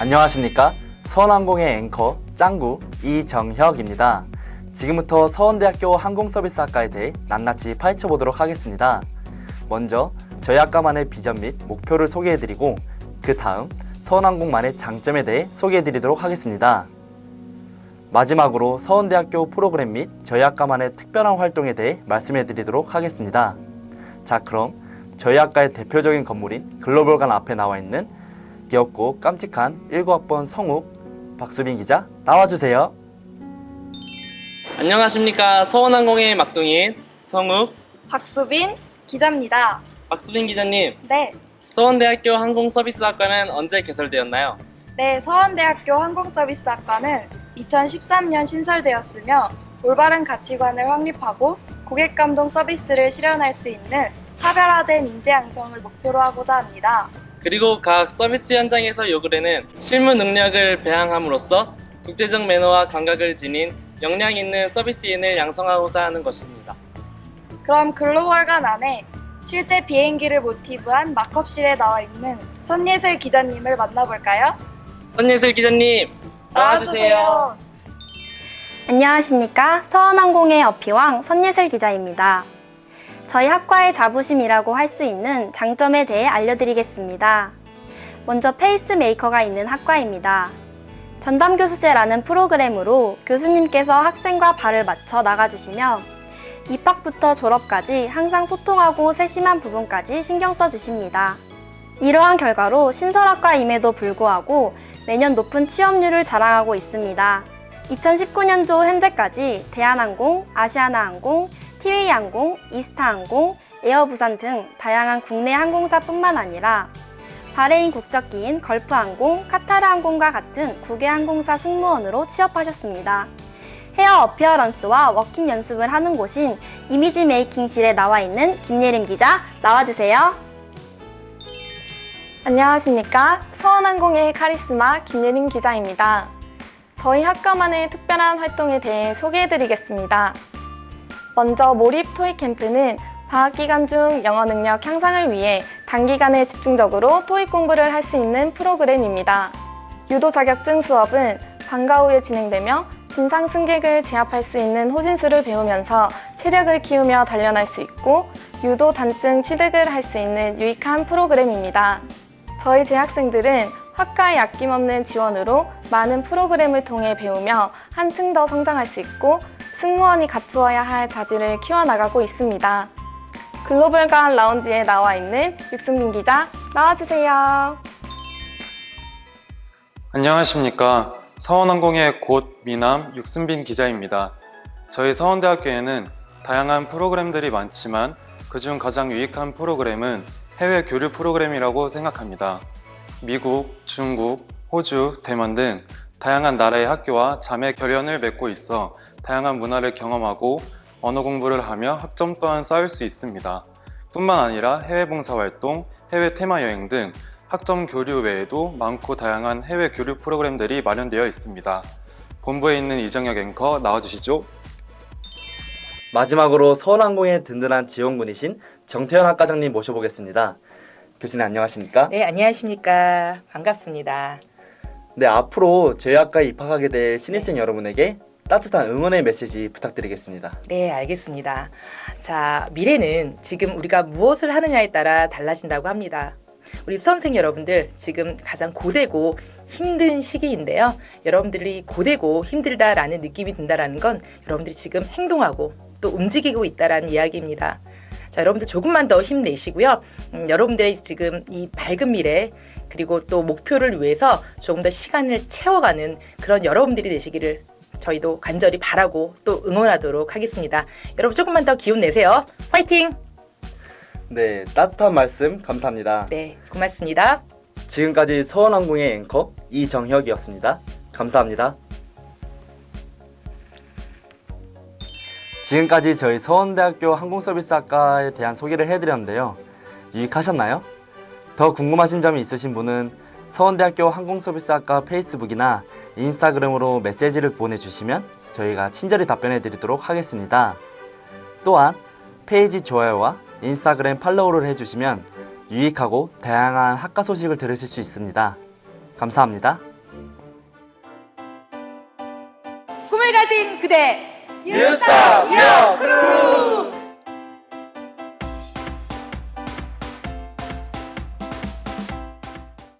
안녕하십니까? 서원항공의 앵커 짱구 이정혁입니다. 지금부터 서원대학교 항공서비스학과에 대해 낱낱이 파헤쳐 보도록 하겠습니다. 먼저 저희 학과만의 비전 및 목표를 소개해드리고 그 다음 서원항공만의 장점에 대해 소개해드리도록 하겠습니다. 마지막으로 서원대학교 프로그램 및 저희 학과만의 특별한 활동에 대해 말씀해드리도록 하겠습니다. 자 그럼 저희 학과의 대표적인 건물인 글로벌관 앞에 나와 있는 귀엽고 깜찍한 19학번 성욱 박수빈 기자 나와주세요. 안녕하십니까 서원항공의 막둥이인 성욱 박수빈 기자입니다. 박수빈 기자님 네, 서원대학교 항공서비스학과는 언제 개설되었나요? 네 서원대학교 항공서비스학과는 2013년 신설되었으며 올바른 가치관을 확립하고 고객 감동 서비스를 실현할 수 있는 차별화된 인재 양성을 목표로 하고자 합니다. 그리고 각 서비스 현장에서 요구되는 실무 능력을 배양함으로써 국제적 매너와 감각을 지닌 역량 있는 서비스인을 양성하고자 하는 것입니다. 그럼 글로벌관 안에 실제 비행기를 모티브한 마컵실에 나와 있는 선예슬 기자님을 만나볼까요? 선예슬 기자님 나와주세요. 안녕하십니까. 서원항공의 어피왕 선예슬 기자입니다. 저희 학과의 자부심이라고 할 수 있는 장점에 대해 알려드리겠습니다. 먼저 페이스메이커가 있는 학과입니다. 전담 교수제라는 프로그램으로 교수님께서 학생과 발을 맞춰 나가주시며 입학부터 졸업까지 항상 소통하고 세심한 부분까지 신경 써주십니다. 이러한 결과로 신설학과임에도 불구하고 매년 높은 취업률을 자랑하고 있습니다. 2019년도 현재까지 대한항공, 아시아나항공, 티웨이항공, 이스타항공, 에어부산 등 다양한 국내 항공사뿐만 아니라 바레인 국적기인 걸프항공, 카타르항공과 같은 국외 항공사 승무원으로 취업하셨습니다. 헤어 어피어런스와 워킹 연습을 하는 곳인 이미지 메이킹실에 나와 있는 김예림 기자 나와주세요. 안녕하십니까. 서원항공의 카리스마 김예림 기자입니다. 저희 학과만의 특별한 활동에 대해 소개해드리겠습니다. 먼저 몰입 토익 캠프는 방학 기간 중 영어 능력 향상을 위해 단기간에 집중적으로 토익 공부를 할 수 있는 프로그램입니다. 유도 자격증 수업은 방과 후에 진행되며 진상 승객을 제압할 수 있는 호진수를 배우면서 체력을 키우며 단련할 수 있고 유도 단증 취득을 할 수 있는 유익한 프로그램입니다. 저희 재학생들은 학과의 아낌없는 지원으로 많은 프로그램을 통해 배우며 한층 더 성장할 수 있고 승무원이 갖추어야 할 자질을 키워나가고 있습니다. 글로벌 관 라운지에 나와 있는 육승민 기자 나와주세요. 안녕하십니까. 서원항공의 곧 미남 육순빈 기자입니다. 저희 서원대학교에는 다양한 프로그램들이 많지만 그중 가장 유익한 프로그램은 해외 교류 프로그램이라고 생각합니다. 미국, 중국, 호주, 대만 등 다양한 나라의 학교와 자매 결연을 맺고 있어 다양한 문화를 경험하고 언어 공부를 하며 학점 또한 쌓을 수 있습니다. 뿐만 아니라 해외 봉사활동, 해외 테마 여행 등 학점 교류 외에도 많고 다양한 해외 교류 프로그램들이 마련되어 있습니다. 본부에 있는 이정혁 앵커 나와주시죠. 마지막으로 서원항공의 든든한 지원군이신 정태현 학과장님 모셔보겠습니다. 교수님 안녕하십니까? 네, 안녕하십니까. 반갑습니다. 네, 앞으로 학과에 입학하게 될 신입생 여러분에게 따뜻한 응원의 메시지 부탁드리겠습니다. 네, 알겠습니다. 자, 미래는 지금 우리가 무엇을 하느냐에 따라 달라진다고 합니다. 우리 수험생 여러분들 지금 가장 고되고 힘든 시기인데요. 여러분들이 고되고 힘들다라는 느낌이 든다라는 건 여러분들이 지금 행동하고 또 움직이고 있다라는 이야기입니다. 자, 여러분들 조금만 더 힘내시고요. 음, 여러분들의 지금 이 밝은 미래 그리고 또 목표를 위해서 조금 더 시간을 채워가는 그런 여러분들이 되시기를 저희도 간절히 바라고 또 응원하도록 하겠습니다. 여러분 조금만 더 기운 내세요. 화이팅! 네, 따뜻한 말씀 감사합니다. 네, 고맙습니다. 지금까지 서원항공의 앵커 이정혁이었습니다. 감사합니다. 지금까지 저희 서원대학교 항공서비스학과에 대한 소개를 해드렸는데요. 유익하셨나요? 더 궁금하신 점이 있으신 분은 서원대학교 항공서비스학과 페이스북이나 인스타그램으로 메시지를 보내주시면 저희가 친절히 답변해 드리도록 하겠습니다. 또한 페이지 좋아요와 인스타그램 팔로우를 해주시면 유익하고 다양한 학과 소식을 들으실 수 있습니다. 감사합니다. 꿈을 가진 그대 뉴스타 여 크루